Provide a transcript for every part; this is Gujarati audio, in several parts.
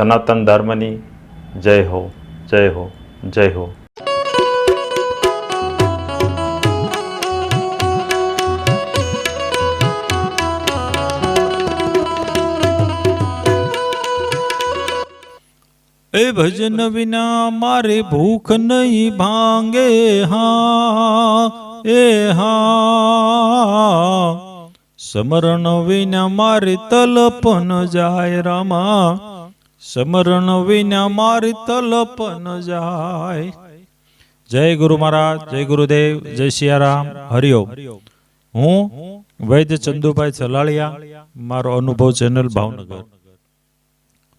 સનાતન ધર્મની જય હો જય હો જય હો. એ ભજન વિના મારે ભૂખ નહીં ભાંગે હા, એ હા. સ્મરણ વિના મારે તલપન જાય રામા. સમરણ વિના મારી તલપ ન જાય. જય ગુરુ મહારાજ, જય ગુરુદેવ, જય સિયારામ હરિઓમ હું વૈદ્ય ચંદુભાઈ સલાળિયા, મારો અનુભવ ચેનલ ભાવનગર.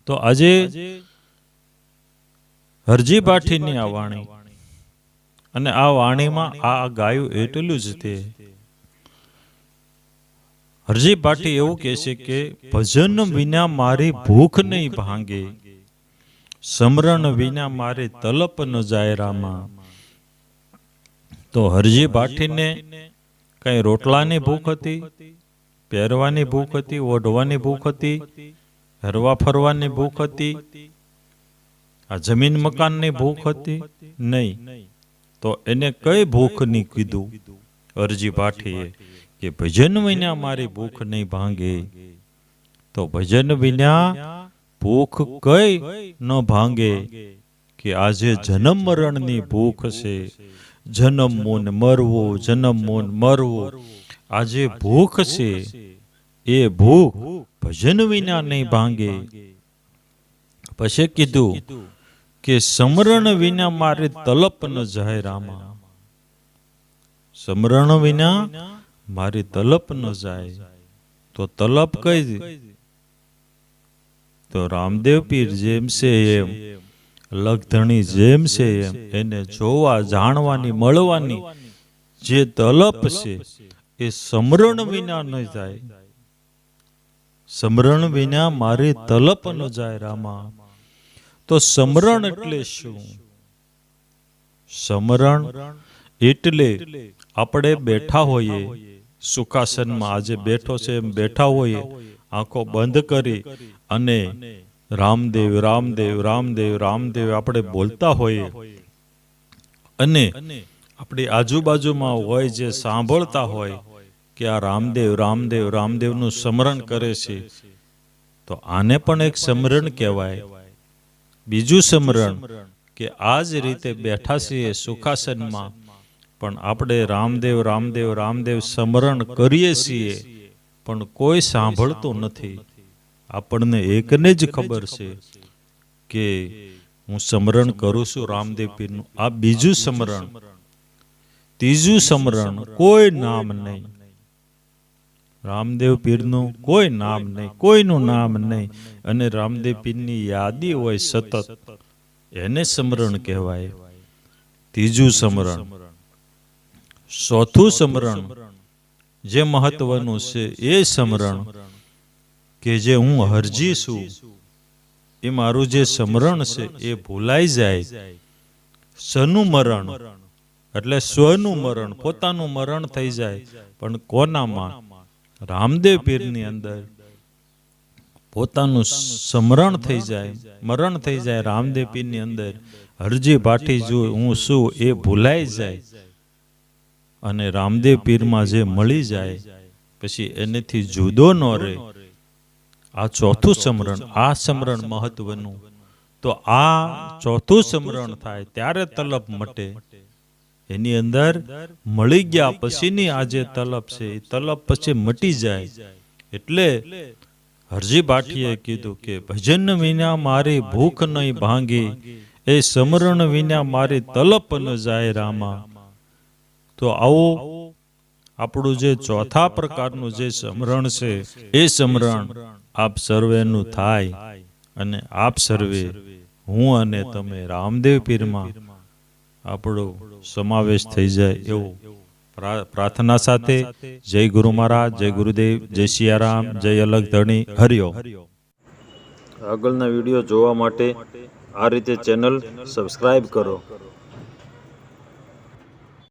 તો આજે હરજી પાઠીની આ વાણી. અને આ વાણીમાં આ ગાયું એટલું જ તે હરજી ભાટી એવું કહે છે કે, ભજન વિના મારી ભૂખ નહીં ભાંગે. સમરણ વિના મારે તલપ ન જાય તો હરજી પાઠીને કઈ રોટલાની ભૂખ હતી, પહેરવાની ભૂખ હતી, ઓઢવાની ભૂખ હતી, હરવા ફરવાની ભૂખ હતી, આ જમીન મકાનની ભૂખ હતી? નહીં. તો એને કઈ ભૂખ નહીં કીધું? અરજી પાઠીએ. કે ભજન વિના મારી ભૂખ નહીં ભાંગે. તો ભજન વિના ભૂખ કઈ ન ભાંગે કે આજે જન્મ મરણની ભૂખ છે. જન્મ મોન મરવું, જન્મ મોન મરવું. આજે ભૂખ છે. એ ભૂખ ભજન વિના નહીં ભાંગે. પછી કીધું કે સમરણ વિના મારે તલપ ન જાય રામા. સમરણ વિના મારી તલપ ન જાય, તો તલપ કઈ તો રામદેવ પીર જેમ છે એમ, લગધણી જેમ છે એમ, એને જોવા, જાણવાની, મળવાની જે તલપ છે, એ સમરણ વિના ન જાય. સમરણ વિના મારી તલપ ન જાય રામા. તો સમરણ એટલે શું? સમરણ એટલે આપણે બેઠા હોઈએ સુખાસનમાં આજે બેઠો છે, એમ બેઠા હોઈએ આંખો બંધ કરી અને રામદેવ રામદેવ રામદેવ રામદેવ આપણે બોલતા હોઈએ અને આપણી આજુબાજુમાં હોય જે સાંભળતા હોય કે આ રામદેવ રામદેવ, રામદેવનું સ્મરણ કરે છે, તો આને પણ એક સ્મરણ કહેવાય. બીજું સ્મરણ કે આ જ રીતે બેઠા છીએ સુખાસનમાં પણ આપણે રામદેવ રામદેવ રામદેવ સ્મરણ કરીએ છીએ, પણ કોઈ સાંભળતું નથી. આપણને એકને જ ખબર છે કે હું સ્મરણ કરું છું રામદેવ પીરનું. આ બીજું સ્મરણ. ત્રીજું સ્મરણ કોઈ નામ નહીં. રામદેવ પીરનું કોઈ નામ નહીં, કોઈનું નામ નહીં. અને રામદેવ પીરની યાદી હોય સતત, એને સ્મરણ કહેવાય. ત્રીજું સ્મરણ. ચોથું સમરણ, જે મહત્વનું છે એ સમરણ, કે જે હું હરજી છું, એ મારું જે સમરણ છે એ ભૂલાઈ જાય. સનું મરણ, એટલે સ્વનું મરણ, પોતાનું મરણ થઈ જાય. પણ કોનામાં? રામદેવ પીરની અંદર. પોતાનું સ્મરણ થઈ જાય, મરણ થઈ જાય રામદેવ પીરની અંદર. હરજી ભાટી જો હું શું એ ભૂલાઈ જાય. અને રામદેવ પીરમાં જે મળી જાય, પછી એનેથી જુદો ન રહે. આ ચોથું સમરણ, આ સમરણ મહત્વનું. તો આ ચોથું સમરણ થાય, ત્યારે તલપ મટે. એની અંદર મળી ગયા પછીની આ જે તલબ છે, એ તલબ પછી મટી જાય. એટલે હરજી ભાટીએ કીધું કે, ભજન વિના મારી ભૂખ નહીં ભાંગી, એ સમરણ વિના મારી તલપ ન જાય રામા. તો આવો, આપણું જે ચોથા પ્રકારનું જે સમરણ છે, એ સમરણ આપ સર્વેનું થાય અને આપ સર્વે, હું અને તમે રામદેવ પીરમાં આપણો સમાવેશ થઈ જાય એવો પ્રાર્થના સાથે જય ગુરુ મહારાજ, જય ગુરુદેવ, જય સિયારામ જય અલગ ધણી હરિયો આગળના વીડિયો જોવા માટે આ રીતે ચેનલ સબસ્ક્રાઈબ કરો.